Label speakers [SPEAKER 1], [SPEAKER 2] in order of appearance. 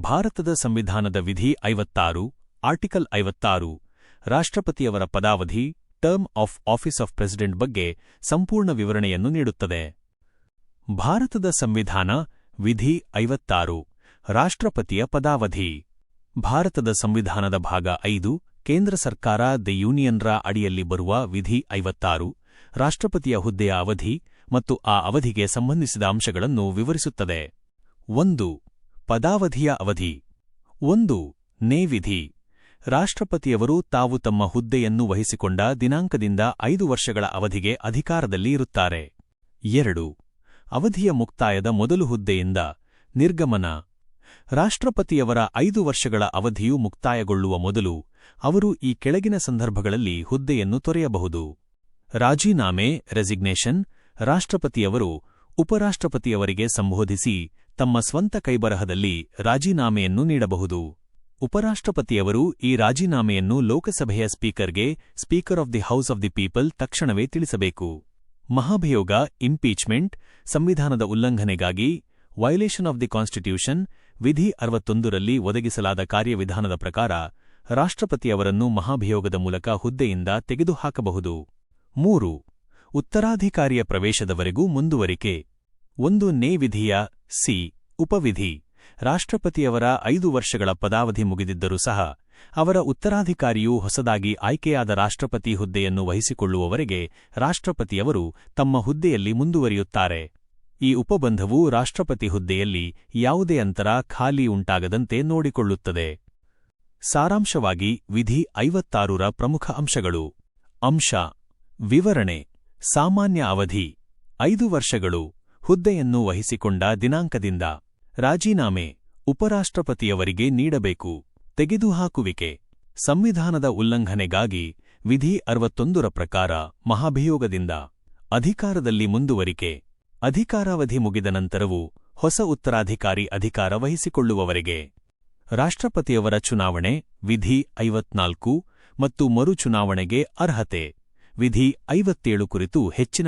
[SPEAKER 1] ಭಾರತದ ಸಂವಿಧಾನದ ವಿಧಿ ಐವತ್ತಾರು, ಆರ್ಟಿಕಲ್ ಐವತ್ತಾರು, ರಾಷ್ಟ್ರಪತಿಯವರ ಪದಾವಧಿ, term of office of president ಬಗ್ಗೆ ಸಂಪೂರ್ಣ ವಿವರಣೆಯನ್ನು ನೀಡುತ್ತದೆ. ಭಾರತದ ಸಂವಿಧಾನ ವಿಧಿ ಐವತ್ತಾರು, ರಾಷ್ಟ್ರಪತಿಯ ಪದಾವಧಿ. ಭಾರತದ ಸಂವಿಧಾನದ ಭಾಗ ಐದು, ಕೇಂದ್ರ ಸರ್ಕಾರ ದಿ ಯೂನಿಯನ್ರ ಅಡಿಯಲ್ಲಿ ಬರುವ ವಿಧಿ ಐವತ್ತಾರು, ರಾಷ್ಟ್ರಪತಿಯ ಹುದ್ದೆಯ ಅವಧಿ ಮತ್ತು ಆ ಅವಧಿಗೆ ಸಂಬಂಧಿಸಿದ ಅಂಶಗಳನ್ನು ವಿವರಿಸುತ್ತದೆ. ಒಂದು ಪದಾವಧಿಯ ಅವಧಿ. ಒಂದು, ನೇವಿಧಿ. ರಾಷ್ಟ್ರಪತಿಯವರು ತಾವು ತಮ್ಮ ಹುದ್ದೆಯನ್ನು ವಹಿಸಿಕೊಂಡ ದಿನಾಂಕದಿಂದ ಐದು ವರ್ಷಗಳ ಅವಧಿಗೆ ಅಧಿಕಾರದಲ್ಲಿ ಇರುತ್ತಾರೆ. ಎರಡು, ಅವಧಿಯ ಮುಕ್ತಾಯದ ಮೊದಲು ಹುದ್ದೆಯಿಂದ ನಿರ್ಗಮನ. ರಾಷ್ಟ್ರಪತಿಯವರ ಐದು ವರ್ಷಗಳ ಅವಧಿಯು ಮುಕ್ತಾಯಗೊಳ್ಳುವ ಮೊದಲು ಅವರು ಈ ಕೆಳಗಿನ ಸಂದರ್ಭಗಳಲ್ಲಿ ಹುದ್ದೆಯನ್ನು ತೊರೆಯಬಹುದು. ರಾಜೀನಾಮೆ, ರೆಸಿಗ್ನೇಷನ್, ರಾಷ್ಟ್ರಪತಿಯವರು ಉಪರಾಷ್ಟ್ರಪತಿಯವರಿಗೆ ಸಂಬೋಧಿಸಿ ತಮ್ಮ ಸ್ವಂತ ಕೈಬರಹದಲ್ಲಿ ರಾಜೀನಾಮೆಯನ್ನು ನೀಡಬಹುದು. ಉಪರಾಷ್ಟ್ರಪತಿಯವರು ಈ ರಾಜೀನಾಮೆಯನ್ನು ಲೋಕಸಭೆಯ ಸ್ಪೀಕರ್ಗೆ, speaker of the house of the people ತಕ್ಷಣವೇ ತಿಳಿಸಬೇಕು. ಮಹಾಭಿಯೋಗ, ಇಂಪೀಚ್ಮೆಂಟ್, ಸಂವಿಧಾನದ ಉಲ್ಲಂಘನೆಗಾಗಿ ವೈಲೇಷನ್ ಆಫ್ ದಿ ಕಾನ್ಸ್ಟಿಟ್ಯೂಷನ್, ವಿಧಿ ಅರವತ್ತೊಂದರಲ್ಲಿ ಒದಗಿಸಲಾದ ಕಾರ್ಯವಿಧಾನದ ಪ್ರಕಾರ ರಾಷ್ಟ್ರಪತಿಯವರನ್ನು ಮಹಾಭಿಯೋಗದ ಮೂಲಕ ಹುದ್ದೆಯಿಂದ ತೆಗೆದುಹಾಕಬಹುದು. ಮೂರು, ಉತ್ತರಾಧಿಕಾರಿಯ ಪ್ರವೇಶದವರೆಗೂ ಮುಂದುವರಿಕೆ. ಒಂದು ನೇ ವಿಧಿಯ ಸಿ ಉಪವಿಧಿ. ರಾಷ್ಟ್ರಪತಿಯವರ ಐದು ವರ್ಷಗಳ ಪದಾವಧಿ ಮುಗಿದಿದ್ದರೂ ಸಹ ಅವರ ಉತ್ತರಾಧಿಕಾರಿಯು ಹೊಸದಾಗಿ ಆಯ್ಕೆಯಾದ ರಾಷ್ಟ್ರಪತಿ ಹುದ್ದೆಯನ್ನು ವಹಿಸಿಕೊಳ್ಳುವವರೆಗೆ ರಾಷ್ಟ್ರಪತಿಯವರು ತಮ್ಮ ಹುದ್ದೆಯಲ್ಲಿ ಮುಂದುವರಿಯುತ್ತಾರೆ. ಈ ಉಪಬಂಧವು ರಾಷ್ಟ್ರಪತಿ ಹುದ್ದೆಯಲ್ಲಿ ಯಾವುದೇ ಅಂತರ ಖಾಲಿ ಉಂಟಾಗದಂತೆ ನೋಡಿಕೊಳ್ಳುತ್ತದೆ. ಸಾರಾಂಶವಾಗಿ ವಿಧಿ ಐವತ್ತಾರರ ಪ್ರಮುಖ ಅಂಶಗಳು. ಅಂಶ. ವಿವರಣೆ. ಸಾಮಾನ್ಯ ಅವಧಿ. ಐದು ವರ್ಷಗಳು. ಹುದ್ದೆಯನ್ನು ವಹಿಸಿಕೊಂಡ ದಿನಾಂಕದಿಂದ ರಾಜೀನಾಮೆ ಉಪರಾಷ್ಟ್ರಪತಿಯವರಿಗೆ ನೀಡಬೇಕು. ತೆಗೆದುಹಾಕುವಿಕೆ. ಸಂವಿಧಾನದ ಉಲ್ಲಂಘನೆಗಾಗಿ ವಿಧಿ ಅರವತ್ತೊಂದರ ಪ್ರಕಾರ ಮಹಾಭಿಯೋಗದಿಂದ ಅಧಿಕಾರದಲ್ಲಿ ಮುಂದುವರಿಕೆ. ಅಧಿಕಾರಾವಧಿ ಮುಗಿದ ನಂತರವೂ ಹೊಸ ಉತ್ತರಾಧಿಕಾರಿ ಅಧಿಕಾರ ವಹಿಸಿಕೊಳ್ಳುವವರೆಗೆ. ರಾಷ್ಟ್ರಪತಿಯವರ ಚುನಾವಣೆ ವಿಧಿ ಐವತ್ನಾಲ್ಕು ಮತ್ತು ಮರುಚುನಾವಣೆಗೆ ಅರ್ಹತೆ. ವಿಧಿ ಐವತ್ತೇಳು ಕುರಿತು ಹೆಚ್ಚಿನ